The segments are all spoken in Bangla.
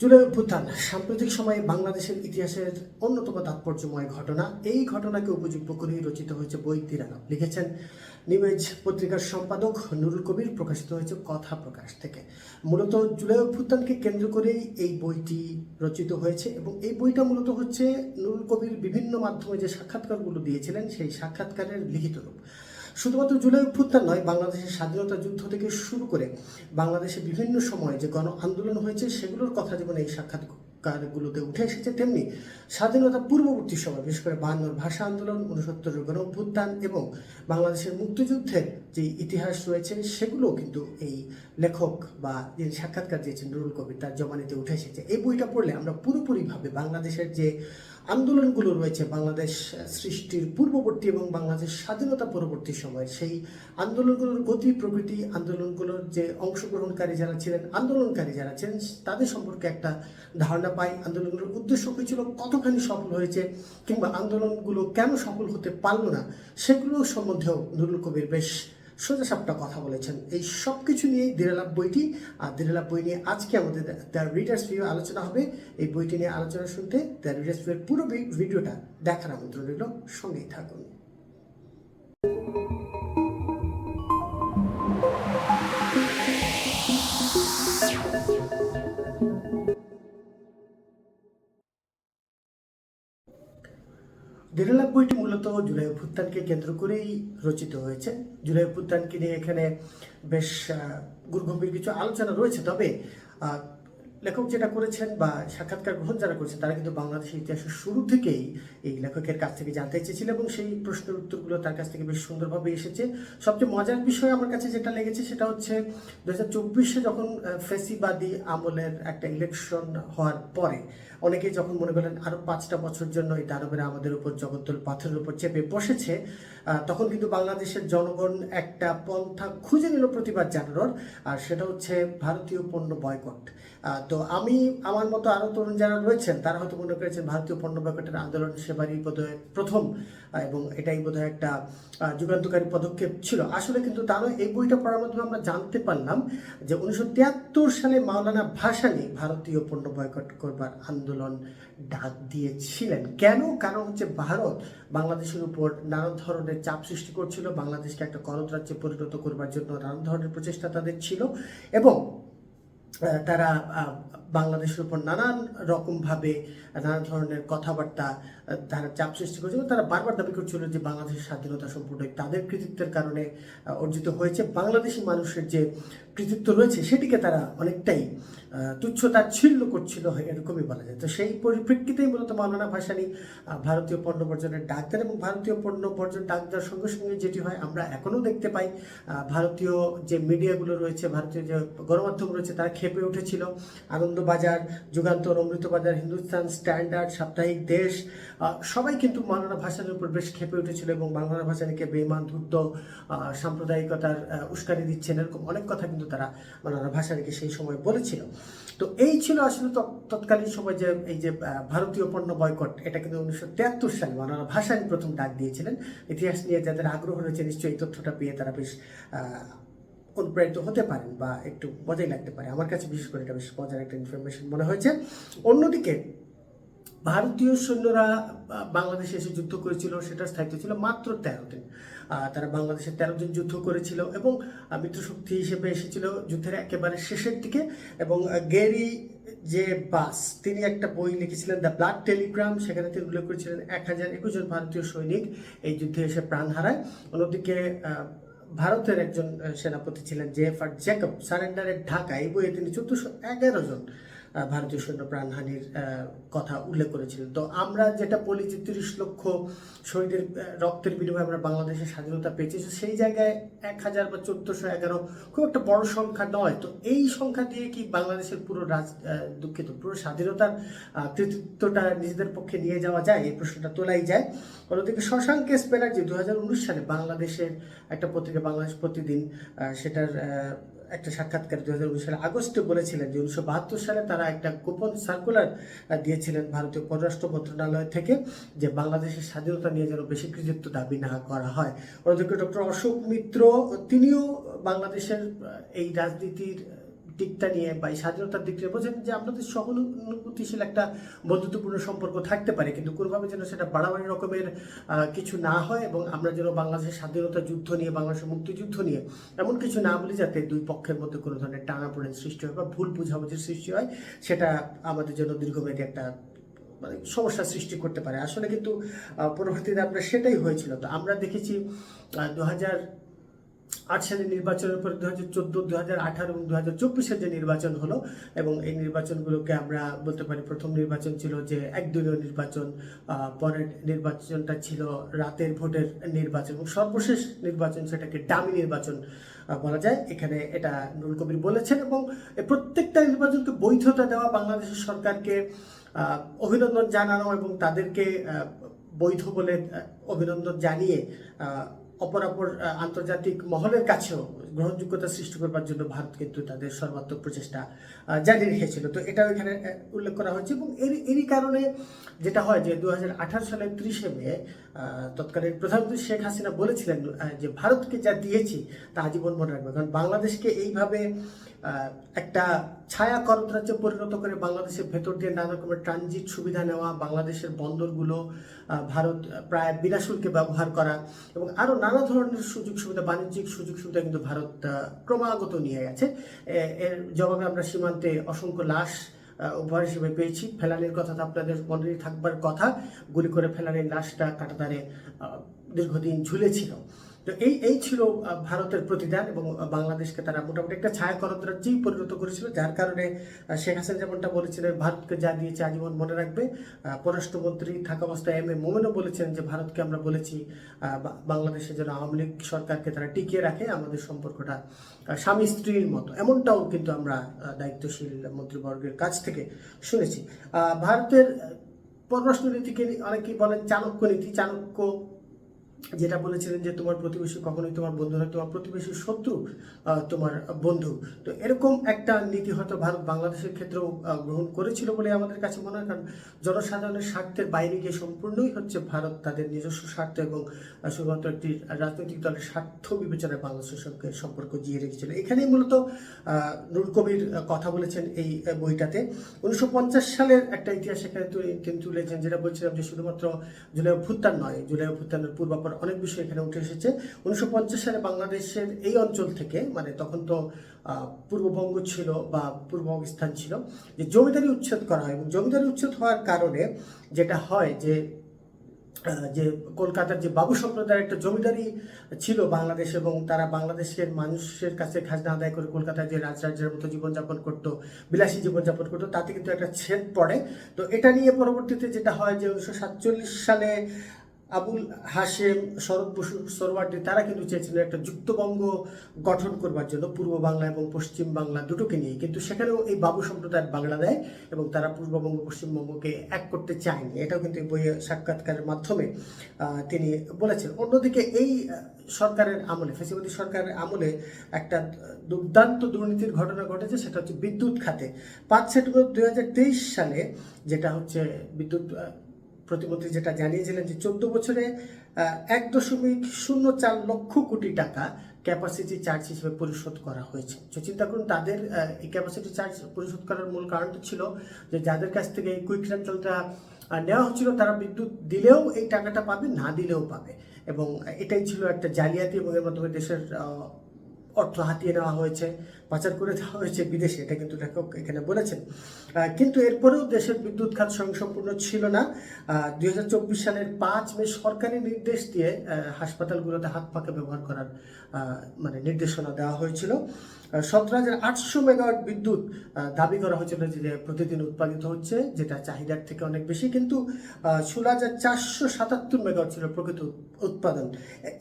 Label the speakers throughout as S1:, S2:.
S1: জুলাই অভ্যুত্থান, সাম্প্রতিক সময়ে বাংলাদেশের ইতিহাসের অন্যতম তাৎপর্যময় ঘটনা। এই ঘটনাকে উপযুক্ত করেই রচিত হয়েছে বই তিরানব লিখেছেন নিউজ পত্রিকার সম্পাদক নুরুল কবির, প্রকাশিত হয়েছে কথা প্রকাশ থেকে। মূলত জুলাই অভ্যুত্থানকে কেন্দ্র করেই এই বইটি রচিত হয়েছে এবং এই বইটা মূলত হচ্ছে নুরুল কবির বিভিন্ন মাধ্যমে যে সাক্ষাৎকারগুলো দিয়েছিলেন, সেই সাক্ষাৎকারের লিখিত রূপ। শুধুমাত্র জুলাই অভ্যুত্থান নয়, বাংলাদেশের স্বাধীনতা যুদ্ধ থেকে শুরু করে বাংলাদেশে বিভিন্ন সময়ে যে গণ আন্দোলন হয়েছে, সেগুলোর কথা যেমন এই সাক্ষাৎকারগুলোতে উঠে এসেছে, তেমনি স্বাধীনতা পূর্ববর্তী সময়, বিশেষ করে বায়ান্নর ভাষা আন্দোলন উনসত্তরের গণ অভ্যুত্থান এবং বাংলাদেশের মুক্তিযুদ্ধের যে ইতিহাস রয়েছে, সেগুলোও কিন্তু এই লেখক বা যিনি সাক্ষাৎকার দিয়েছেন নুরুল কবির, তার জমানিতে উঠে এসেছে। এই বইটা পড়লে আমরা পুরোপুরিভাবে বাংলাদেশের যে আন্দোলনগুলো রয়েছে, বাংলাদেশ সৃষ্টির পূর্ববর্তী এবং বাংলাদেশ স্বাধীনতা পরবর্তী সময় সেই আন্দোলনগুলোর গতি, প্রকৃতি, আন্দোলনগুলোর যে অংশগ্রহণকারী যারা ছিলেন, আন্দোলনকারী যারা ছিলেন, তাদের সম্পর্কে একটা ধারণা পাই। আন্দোলনগুলোর উদ্দেশ্য কী ছিল? কতখানি সফল হয়েছে কিংবা আন্দোলনগুলো কেন সফল হতে পারল না? সেগুলো সম্বন্ধেও নুরুল কবির বেশ সোজা সাপটা কথা বলেছেন। এই সব কিছু নিয়েই দিরালাভ বইটি, আর দিরালাভ বই নিয়ে আজকে আমাদের দ্য রিডার্স ভিউ আলোচনা হবে। এই বইটি নিয়ে আলোচনা শুনতে দ্য রিডার্স ভিউয়ের পুরো ভিডিওটা দেখার আমন্ত্রণ রইল। সঙ্গেই থাকুন। দিরালাভ বইটি মূলত জুলাই অভ্যুত্থানকে কেন্দ্র করেই রচিত হয়েছে। জুলাই অভ্যুত্থানকে নিয়ে এখানে বেশ গুরুগম্ভীর কিছু আলোচনা রয়েছে। তবে লেখক যেটা করেছেন বা সাক্ষাৎকার গ্রহণ যারা করেছেন, তারা কিন্তু বাংলাদেশের ইতিহাসের শুরু থেকেই এই লেখকের কাছ থেকে জানতে চেয়েছিল এবং সেই প্রশ্নের উত্তরগুলো তার কাছ থেকে বেশ সুন্দরভাবে এসেছে। সবচেয়ে মজার বিষয় আমার কাছে যেটা লেগেছে, সেটা হচ্ছে দু হাজার যখন ফেসিবাদী আমলের একটা ইলেকশন হওয়ার পরে অনেকেই যখন মনে করেন আরও পাঁচটা বছর জন্য এই দারবেরা আমাদের উপর জগদ্দল পাথরের উপর চেপে বসেছে তখন কিন্তু বাংলাদেশের জনগণ একটা পন্থা খুঁজে নিল প্রতিবাদ জানানোর, আর সেটা হচ্ছে ভারতীয় পণ্য বয়কট। তো আমি, আমার মতো আরও তরুণ যারা রয়েছেন, তারা হয়তো মনে করেছেন ভারতীয় পণ্য বয়কটের আন্দোলন সেবারই বোধহয় প্রথম এবং এটাই বোধহয় একটা যুগান্তকারী পদক্ষেপ ছিল। আসলে কিন্তু তা নয় এই বইটা পড়ার মাধ্যমে আমরা জানতে পারলাম যে উনিশশো তিয়াত্তর সালে মাওলানা ভাসানী ভারতীয় পণ্য বয়কট করবার আন্দোলন ডাক দিয়েছিলেন। কেন? কারণ হচ্ছে ভারত বাংলাদেশের উপর নানান ধরনের চাপ সৃষ্টি করছিল। বাংলাদেশকে একটা গণত রাজ্যে পরিণত করবার জন্য নানান ধরনের প্রচেষ্টা তাদের ছিল এবং তারা বাংলাদেশের উপর নানান রকমভাবে, নানা ধরনের কথাবার্তা তারা চাপ সৃষ্টি করেছিল তারা বারবার দাবি করছিল যে বাংলাদেশের স্বাধীনতা সম্পূর্ণ তাদের কৃতিত্বের কারণে অর্জিত হয়েছে। বাংলাদেশি মানুষের যে কৃতিত্ব রয়েছে, সেটিকে তারা অনেকটাই তুচ্ছ তাচ্ছিল্য করছিল এরকমই বলা যায়। তো সেই পরিপ্রেক্ষিতেই মূলত মাওলানা ভাসানী ভারতীয় পণ্য বর্জনের ডাক দেন এবং ভারতীয় পণ্য বর্জন ডাক দেওয়ার সঙ্গে সঙ্গে যেটি হয়, আমরা এখনও দেখতে পাই ভারতীয় যে মিডিয়াগুলো রয়েছে, ভারতীয় যে গণমাধ্যম রয়েছে, তারা খেপে উঠেছিল। আনন্দবাজার, যুগান্তর, অমৃতবাজার, হিন্দুস্তান, স্ট্যান্ডার্ড, সাপ্তাহিক দেশ সবাই কিন্তু মাওলানা ভাসানির উপর বেশ খেপে উঠেছিল এবং মাওলানা ভাসানিকে বেমান ধূর্ত সাম্প্রদায়িকতার উস্কানি দিচ্ছেন, এরকম অনেক কথা কিন্তু তারা মাওলানা ভাসানিকে সেই সময় বলেছিল। তো এই ছিল আসলে তৎ- তৎকালীন সময় যে, এই যে ভারতীয় পণ্য বয়কট, এটা কিন্তু উনিশশো তিয়াত্তর সালে মাওলানা ভাসানি প্রথম ডাক দিয়েছিলেন। ইতিহাস নিয়ে যাদের আগ্রহ রয়েছে, নিশ্চয়ই এই তথ্যটা পেয়ে তারা বেশ অনুপ্রাণিত হতে পারেন বা একটু মজাই লাগতে পারে। আমার কাছে বিশেষ করে এটা বেশ মজার একটা ইনফরমেশন মনে হয়েছে। অন্যদিকে ভারতীয় সৈন্যরা বাংলাদেশে এসে যুদ্ধ করেছিল, সেটার স্থায়িত্ব ছিল মাত্র তেরো দিন। তারা বাংলাদেশে তেরো দিন যুদ্ধ করেছিল এবং মিত্রশক্তি হিসেবে এসেছিল যুদ্ধের একেবারে শেষের দিকে এবং গেরি যে বাস, তিনি একটা বই লিখেছিলেন, দ্য ব্লাড টেলিগ্রাম, সেখানে তিনি উল্লেখ করেছিলেন এক হাজার একুশ জন ভারতীয় সৈনিক এই যুদ্ধে এসে প্রাণ হারায়। অন্যদিকে ভারতের একজন সেনাপতি ছিলেন জে এফ আর জ্যাকব সারেন্ডারের ঢাকা এই বইয়ে তিনি চোদ্দশো এগারো জন ভারতীয় সৈন্য প্রাণহানির কথা উল্লেখ করেছিলেন তো আমরা যেটা বলি যে তিরিশ লক্ষ শহীদের রক্তের বিনিময়ে আমরা বাংলাদেশের স্বাধীনতা পেয়েছি সেই জায়গায় এক হাজার বা চোদ্দশো এগারো খুব একটা বড় সংখ্যা নয়। তো এই সংখ্যা দিয়ে কি বাংলাদেশের পুরো রাজ দুঃখিত, পুরো স্বাধীনতার কৃতিত্বটা নিজেদের পক্ষে নিয়ে যাওয়া যায়? এই প্রশ্নটা তোলাই যায়। অন্যদিকে শশাঙ্ক এস ব্যানার্জি দু হাজার উনিশ সালে বাংলাদেশের একটা পত্রিকা, বাংলাদেশ প্রতিদিন সেটার একটা সাক্ষাৎকার দু হাজার উনিশ সালে আগস্টে বলেছিলেন যে উনিশশো বাহাত্তর সালে তারা একটা গোপন সার্কুলার দিয়েছিলেন ভারতীয় পররাষ্ট্র মন্ত্রণালয় থেকে যে বাংলাদেশের স্বাধীনতা নিয়ে যেন বেশি কৃতিত্ব দাবি না করা হয়। অন্যদিকে ডক্টর অশোক মিত্র, তিনিও বাংলাদেশের এই রাজনীতির দিকটা নিয়ে বা স্বাধীনতার দিক নিয়ে বোঝেন যে আপনাদের সহানুভূতিশীল একটা বন্ধুত্বপূর্ণ সম্পর্ক থাকতে পারে, কিন্তু কোনোভাবে যেন সেটা বাড়াবাড়ি রকমের কিছু না হয় এবং আমরা যেন বাংলাদেশের স্বাধীনতা যুদ্ধ নিয়ে, বাংলাদেশের মুক্তিযুদ্ধ নিয়ে এমন কিছু না বলি যাতে দুই পক্ষের মধ্যে কোনো ধরনের টানাপোড়েন সৃষ্টি হয় বা ভুল বুঝাবুঝির সৃষ্টি হয়, সেটা আমাদের জন্য দীর্ঘমেয়াদী একটা মানে সমস্যার সৃষ্টি করতে পারে। আসলে কিন্তু পরবর্তীতে আমরা সেটাই হয়েছিল। তো আমরা দেখেছি দু হাজার আট সালের নির্বাচনের পরে দু হাজার চোদ্দ দু হাজার আঠারো এবং দু হাজার চব্বিশের যে নির্বাচন হলো এবং এই নির্বাচনগুলোকে আমরা বলতে পারি প্রথম নির্বাচন ছিল যে একদলীয় নির্বাচন পরের নির্বাচনটা ছিল রাতের ভোটের নির্বাচন এবং সর্বশেষ নির্বাচন সেটাকে ডামি নির্বাচন বলা যায়। এখানে এটা নুরুল কবির বলেছেন এবং প্রত্যেকটা নির্বাচনকে বৈধতা দেওয়া বাংলাদেশের সরকারকে অভিনন্দন জানানো এবং তাদেরকে বৈধ বলে অভিনন্দন জানিয়ে অপরাপর আন্তর্জাতিক মহলের কাছেও গ্রহণযোগ্যতা সৃষ্টি করবার জন্য ভারত কিন্তু তাদের সর্বাত্মক প্রচেষ্টা জারি রেখেছিল। তো এটাও এখানে উল্লেখ করা হয়েছে এবং এর, এরই কারণে যেটা হয় যে দু সালের ত্রিশে মে তৎকালীন প্রধানমন্ত্রী শেখ হাসিনা বলেছিলেন যে ভারতকে যা দিয়েছি তা আজীবন মনে রাখবে। কারণ বাংলাদেশকে এইভাবে একটা ছায়া করদ্রাজ্যে পরিণত করে বাংলাদেশের ভেতর দিয়ে নানা রকমের ট্রানজিট সুবিধা নেওয়া, বাংলাদেশের বন্দরগুলো ভারত প্রায় বিনা শুল্কে ব্যবহার করা এবং আরও নানা ধরনের সুযোগ সুবিধা, বাণিজ্যিক সুযোগ সুবিধা কিন্তু ভারত ক্রমাগত নিয়ে গেছে। এর জবাবে আমরা সীমান্তে অসংখ্য লাশ উপহার হিসেবে পেয়েছি। ফেলানির কথা তো আপনাদের মনে থাকবার কথা। গুলি করে ফেলানির লাশটা কাটাতারে দীর্ঘদিন ঝুলেছিল। তো এই এই ছিল ভারতের প্রতিদান এবং বাংলাদেশকে তারা মোটামুটি একটা ছায়া করদ্রাজ্যেই পরিণত করেছিল, যার কারণে শেখ হাসিনা যেমনটা বলেছিলেন, ভারতকে যা দিয়েছে আজীবন মনে রাখবে। পররাষ্ট্রমন্ত্রী থাকা অবস্থায় এম এ মোমেনও বলেছেন যে, ভারতকে আমরা বলেছি বাংলাদেশের যেন আওয়ামী লীগ সরকারকে তারা টিকিয়ে রাখে, আমাদের সম্পর্কটা স্বামী স্ত্রীর মতো। এমনটাও কিন্তু আমরা দায়িত্বশীল মন্ত্রীবর্গের কাছ থেকে শুনেছি। ভারতের পররাষ্ট্রনীতিকে অনেকেই বলেন চাণক্য নীতি। চাণক্য যেটা বলেছিলেন যে তোমার প্রতিবেশী কখনোই তোমার বন্ধু নয়, তোমার প্রতিবেশী শত্রু তোমার বন্ধু। তো এরকম একটা নীতি হয়তো ভারত বাংলাদেশের ক্ষেত্রেও গ্রহণ করেছিল বলে আমাদের কাছে মনে হয়, কারণ জনসাধারণের স্বার্থের বাইরে গিয়ে সম্পূর্ণই হচ্ছে ভারত তাদের নিজস্ব স্বার্থ এবং শুধুমাত্র একটি রাজনৈতিক দলের স্বার্থ বিবেচনায় বাংলাদেশের সঙ্গে সম্পর্ক জিয়ে রেখেছিল। এখানেই মূলত নুরুল কবির কথা বলেছেন এই বইটাতে। উনিশশো পঞ্চাশ সালের একটা ইতিহাস এখানে তিনি তুলেছেন, যেটা বলছিলাম যে শুধুমাত্র জুলাই অভ্যুত্থান নয়, জুলাই অভ্যুত্থানের পূর্বাপর অনেক বিষয় এখানে উঠে এসেছে। উনিশশো পঞ্চাশ সালে বাংলাদেশের এই অঞ্চল থেকে মানে তখন তো পূর্ববঙ্গ ছিল বা পূর্ব পাকিস্তান ছিল, যে জমিদারি উচ্ছেদ করা হয় এবং জমিদারি উচ্ছেদ হওয়ার কারণে যেটা হয় যে যে কলকাতার যে বাবু সম্প্রদায়ের একটা জমিদারি ছিল বাংলাদেশ এবং তারা বাংলাদেশের মানুষের কাছে খাজনা আদায় করে কলকাতায় যে রাজরাজ্যের মতো জীবনযাপন করতো, বিলাসী জীবনযাপন করতো, তাতে কিন্তু একটা ছেদ পড়ে। তো এটা নিয়ে পরবর্তীতে যেটা হয় যে উনিশশো সাতচল্লিশ সালে আবুল হাশেম শরৎ বসু সরওয়ার্দী তারা কিন্তু চেয়েছিলেন একটা যুক্তবঙ্গ গঠন করবার জন্য পূর্ব বাংলা এবং পশ্চিম বাংলা দুটোকে নিয়ে। কিন্তু সেখানেও এই বাবু সম্প্রদায়ের বাংলা দেয় এবং তারা পূর্ববঙ্গ পশ্চিমবঙ্গকে এক করতে চায়নি। এটাও কিন্তু এই বইয়ে সাক্ষাৎকারের মাধ্যমে তিনি বলেছেন। অন্যদিকে এই সরকারের আমলে, ফেসিবাদী সরকারের আমলে একটা দুর্দান্ত দুর্নীতির ঘটনা ঘটেছে, সেটা হচ্ছে বিদ্যুৎ খাতে। পাঁচ সেপ্টেম্বর দুই হাজার তেইশ সালে, যেটা হচ্ছে বিদ্যুৎ প্রতিমন্ত্রী যেটা জানিয়েছিলেন যে চোদ্দ বছরে এক দশমিক শূন্য চার লক্ষ কোটি টাকা ক্যাপাসিটি চার্জ হিসেবে পরিশোধ করা হয়েছে। তো চিন্তা করুন, তাদের এই ক্যাপাসিটি চার্জ পরিশোধ করার মূল কারণটা ছিল যে যাদের কাছ থেকে এই কুইক রেন্টালটা নেওয়া হচ্ছিল, তারা বিদ্যুৎ দিলেও এই টাকাটা পাবে, না দিলেও পাবে। এবং এটাই ছিল একটা জালিয়াতি এবং এর মাধ্যমে দেশের অর্থ হাতিয়ে নেওয়া হয়েছে। পাচার করে দেওয়া হয়েছে বিদেশে, এটা কিন্তু লেখক এখানে বলেছেন। কিন্তু এরপরেও দেশের বিদ্যুৎ খাত স্বয়ংসম্পূর্ণ ছিল না। দুই সালের পাঁচ মে সরকারি নির্দেশ দিয়ে হাসপাতালগুলোতে হাত পাকে ব্যবহার করার মানে নির্দেশনা দেওয়া হয়েছিল। সতেরো হাজার আটশো মেগাওয়াট বিদ্যুৎ দাবি করা হয়েছিল যে প্রতিদিন উৎপাদিত হচ্ছে, যেটা চাহিদার থেকে অনেক বেশি। কিন্তু ষোলো হাজার চারশো সাতাত্তর মেগাওয়াট ছিল প্রকৃত উৎপাদন।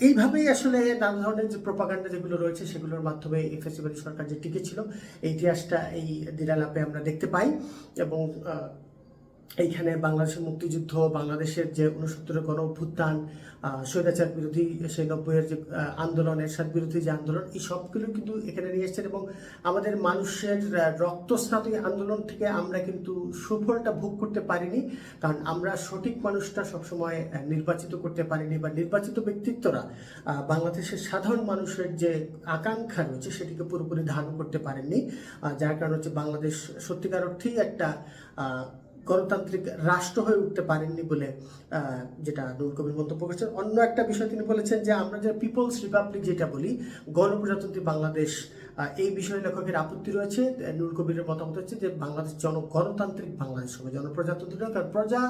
S1: এইভাবেই আসলে নানা ধরনের যে প্রপাগান্ডা যেগুলো রয়েছে, সেগুলোর মাধ্যমে এই সরকার যে টিকে ছিল। এই ইতিহাসটা এই দিলালাপে আমরা দেখতে পাই এবং এইখানে বাংলাদেশের মুক্তিযুদ্ধ, বাংলাদেশের যে উনসত্তরের গণ অভ্যুত্থান স্বৈরাচার বিরোধী সেই নব্বইয়ের যে আন্দোলন, এরশাদ বিরোধী যে আন্দোলন, এই সবগুলো কিন্তু এখানে নিয়ে এসেছেন এবং আমাদের মানুষের রক্তস্নাত আন্দোলন থেকে আমরা কিন্তু সুফলটা ভোগ করতে পারিনি। কারণ আমরা সঠিক মানুষটা সবসময় নির্বাচিত করতে পারিনি বা নির্বাচিত ব্যক্তিত্বরা বাংলাদেশের সাধারণ মানুষের যে আকাঙ্ক্ষা রয়েছে সেটিকে পুরোপুরি ধারণ করতে পারেননি। যার কারণ হচ্ছে বাংলাদেশ সত্যিকার অর্থেই একটা গণতান্ত্রিক রাষ্ট্র হয়ে উঠতে পারেননি বলে যেটা নুর কবির মন্তব্য করেছেন। অন্য একটা বিষয় তিনি বলেছেন যে, আমরা যে পিপলস রিপাবলিক যেটা বলি, গণপ্রজাতন্ত্রী বাংলাদেশ এই বিষয়ে লেখকের আপত্তি রয়েছে। নুর কবিরের মতামত হচ্ছে যে বাংলাদেশ জন গণতান্ত্রিক বাংলাদেশ হবে, জনপ্রজাতন্ত্রী নয় কারণ প্রজা।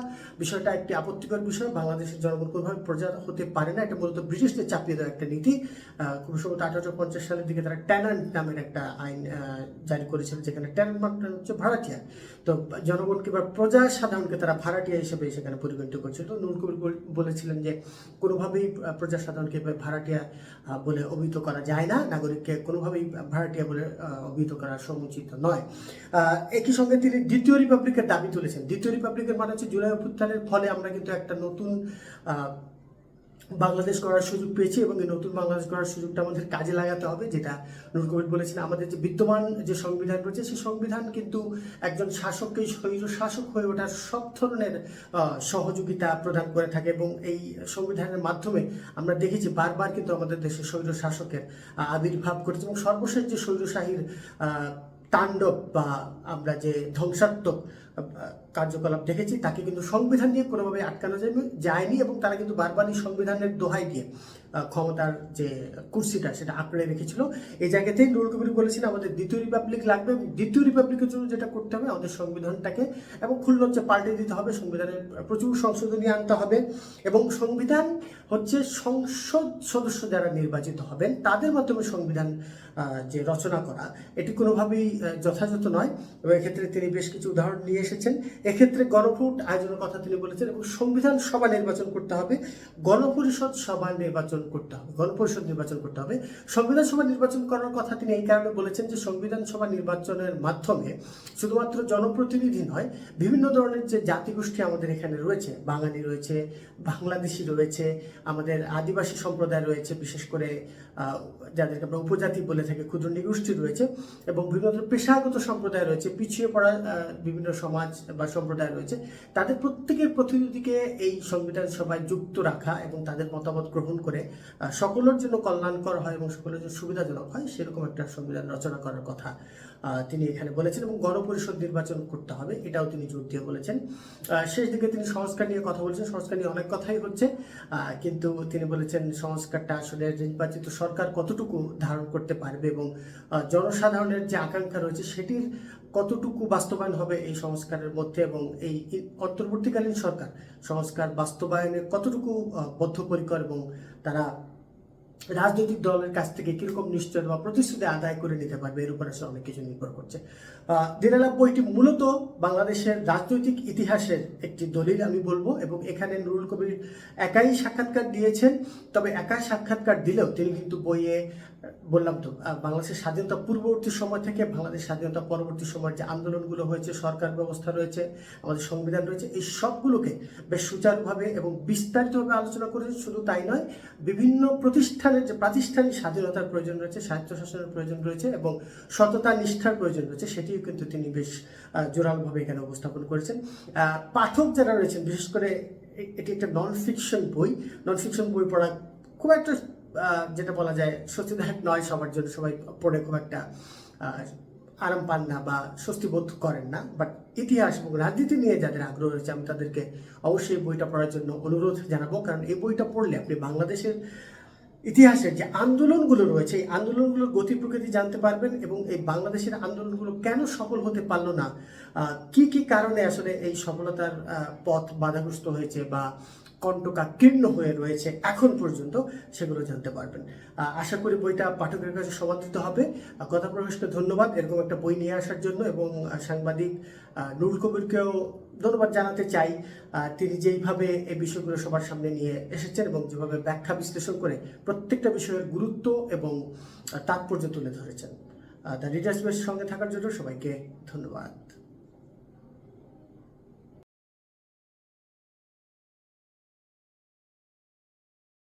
S1: বিষয়টা একটি আপত্তিকর বিষয়। বাংলাদেশের জনগণ কোনোভাবে প্রজা হতে পারে না। এটা মূলত ব্রিটিশদের চাপিয়ে দেওয়া একটা নীতি। খুব সম্ভবত আঠারোশো পঞ্চাশ সালের দিকে তারা ট্যানান্ট নামের একটা আইন জারি করেছিল, যেখানে ট্যানান্ট মানে হচ্ছে ভাড়াটিয়া। তো জনগণকে বা প্রজা সাধারণকে তারা ভাড়াটিয়া হিসেবে সেখানে পরিগণিত করছিল। নুর কবির বলেছিলেন যে কোনোভাবেই প্রজা সাধারণকে ভাড়াটিয়া বলে অভিহিত করা যায় না। নাগরিককে কোনোভাবেই ভাড়াটিয়া বলে অভিহিত করা সমুচিত নয়। একই সঙ্গে তিনি দ্বিতীয় রিপাবলিকের দাবি তুলেছেন। দ্বিতীয় রিপাবলিকের মানে হচ্ছে জুলাই অভ্যুত্থানের ফলে আমরা কিন্তু একটা নতুন বাংলাদেশ করার সুযোগ পেয়েছি এবং এই নতুন বাংলাদেশ করার সুযোগটা আমাদের কাজে লাগাতে হবে যেটা নুর কবির বলেছেন। আমাদের যে বিদ্যমান যে সংবিধান রয়েছে সেই সংবিধান কিন্তু একজন শাসককে স্বৈর শাসক হয়ে ওঠার সব ধরনের সহযোগিতা প্রদান করে থাকে এবং এই সংবিধানের মাধ্যমে আমরা দেখেছি বারবার কিন্তু আমাদের দেশে স্বৈর শাসকের আবির্ভাব করেছে এবং সর্বশেষ যে আহ, তাণ্ডব বা আমরা যে ধ্বংসাত্মক কার্যকলাপ দেখেছি, তাকে কিন্তু সংবিধান দিয়ে কোনোভাবে আটকানো যায়নি- যায়নি এবং তারা কিন্তু বারবারই সংবিধানের দোহাই দিয়ে ক্ষমতার যে কুর্সিটা সেটা আঁকড়ে রেখেছিল। এই জায়গাতেই নুরুল কবির বলেছেন, আমাদের দ্বিতীয় রিপাবলিক লাগবে এবং দ্বিতীয় রিপাবলিকের জন্য যেটা করতে হবে, আমাদের সংবিধানটাকে এবং খুলনা হচ্ছে পাল্টে দিতে হবে সংবিধানে প্রচুর সংশোধনী আনতে হবে এবং সংবিধান হচ্ছে সংসদ সদস্য যারা নির্বাচিত হবেন, তাদের মাধ্যমে সংবিধান যে রচনা করা, এটি কোনোভাবেই যথাযথ নয়। এবং এক্ষেত্রে তিনি বেশ কিছু উদাহরণ নিয়ে এসেছেন। এক্ষেত্রে গণভোট আয়োজনের কথা তিনি বলেছেন এবং সংবিধান সভা নির্বাচন করতে হবে, গণপরিষদ সভা নির্বাচন করতে হবে, গণপরিষদ নির্বাচন করতে হবে। সংবিধান সভা নির্বাচন করার কথা তিনি এই কারণে বলেছেন যে সংবিধান সভা নির্বাচনের মাধ্যমে শুধুমাত্র জনপ্রতিনিধি নয়, বিভিন্ন ধরনের যে জাতিগোষ্ঠী আমাদের এখানে রয়েছে, বাঙালি রয়েছে, বাংলাদেশি রয়েছে আমাদের আদিবাসী সম্প্রদায় রয়েছে, বিশেষ করে যাদেরকে আমরা উপজাতি বলে থাকি, ক্ষুদ্র নিগোষ্ঠী রয়েছে এবং বিভিন্ন পেশাগত সম্প্রদায় রয়েছে, পিছিয়ে পড়া বিভিন্ন সমাজ বা সম্প্রদায় রয়েছে, তাদের প্রত্যেকের প্রতিনিধিকে এই সংবিধান সভায় যুক্ত রাখা এবং তাদের মতামত গ্রহণ করে সকলের জন্য কল্যাণকর হয় এবং সকলের জন্য সুবিধাজনক হয়, সেরকম একটা সংবিধান রচনা করার কথা তিনি এখানে বলেছেন এবং গণপরিষদ নির্বাচন করতে হবে, এটাও তিনি জোর দিয়ে বলেছেন। শেষ দিকে তিনি সংস্কার নিয়ে কথা বলেছেন, সংস্কার নিয়ে অনেক কথাই হচ্ছে। কিন্তু তিনি বলেছেন সংস্কারটা আসলে নির্বাচিত সরকার কতটুকু ধারণ করতে পারবে এবং জনসাধারণের যে আকাঙ্ক্ষা রয়েছে সেটির কতটুকু বাস্তবায়ন হবে এই সংস্কারের মধ্যে এবং এই অন্তর্বর্তীকালীন সরকার সংস্কার বাস্তবায়নে কতটুকু বদ্ধপরিকর এবং তারা রাজনৈতিক দলের কাছ থেকে কীরকম নিশ্চয় বা প্রতিশ্রুতি আদায় করে নিতে পারবে, এর উপর অনেক কিছু নির্ভর করছে। দিনালাভ বইটি মূলত বাংলাদেশের রাজনৈতিক ইতিহাসের একটি দলিল আমি বলব এবং এখানে নুরুল কবির একাই সাক্ষাৎকার দিয়েছেন। তবে একা সাক্ষাৎকার দিলেও তিনি কিন্তু বইয়ে, বললাম তো বাংলাদেশের স্বাধীনতা পূর্ববর্তী সময় থেকে বাংলাদেশ স্বাধীনতা পরবর্তী সময়ের যে আন্দোলনগুলো হয়েছে, সরকার ব্যবস্থা রয়েছে, আমাদের সংবিধান রয়েছে, এই সবগুলোকে বেশ সুচারুভাবে এবং বিস্তারিতভাবে আলোচনা করেছে শুধু তাই নয়, বিভিন্ন প্রতিষ্ঠানের যে প্রাতিষ্ঠানিক স্বাধীনতার প্রয়োজন রয়েছে, স্বায়ত্তশাসনের প্রয়োজন রয়েছে এবং সততা নিষ্ঠার প্রয়োজন রয়েছে, সেটিও কিন্তু তিনি বেশ জোরালভাবে এখানে উপস্থাপন করেছেন। পাঠক যারা রয়েছেন, বিশেষ করে এটি একটা নন ফিকশন বই। নন ফিকশন বই পড়া খুব একটা যেটা বলা যায় স্বস্তিদায়ক নয় সবার জন্য, সবাই পড়ে খুব একটা আরাম পান না বা স্বস্তি বোধ করেন না। বাট ইতিহাস এবং রাজনীতি নিয়ে যাদের আগ্রহ রয়েছে, আমি তাদেরকে অবশ্যই বইটা পড়ার জন্য অনুরোধ জানাব। কারণ এই বইটা পড়লে আপনি বাংলাদেশের ইতিহাসের যে আন্দোলনগুলো রয়েছে, এই আন্দোলনগুলোর গতি প্রকৃতি জানতে পারবেন এবং এই বাংলাদেশের আন্দোলনগুলো কেন সফল হতে পারল না? কি কি কারণে আসলে এই সফলতার পথ বাধাগ্রস্ত হয়েছে বা কণ্টকাকীর্ণ হয়ে রয়েছে এখন পর্যন্ত, সেগুলো জানতে পারবেন। আশা করি বইটা পাঠকের কাছে সমাদৃত হবে। কথা প্রকাশকে ধন্যবাদ, এরকম একটা বই নিয়ে আসার জন্য, এবং সাংবাদিক নুরুল কবিরকেও ধন্যবাদ জানাতে চাই। তিনি যেইভাবে এই বিষয়গুলো সবার সামনে নিয়ে এসেছেন এবং যেভাবে ব্যাখ্যা বিশ্লেষণ করে প্রত্যেকটা বিষয়ের গুরুত্ব এবং তাৎপর্য তুলে ধরেছেন। দ্য রিডার্স সঙ্গে থাকার জন্য সবাইকে ধন্যবাদ।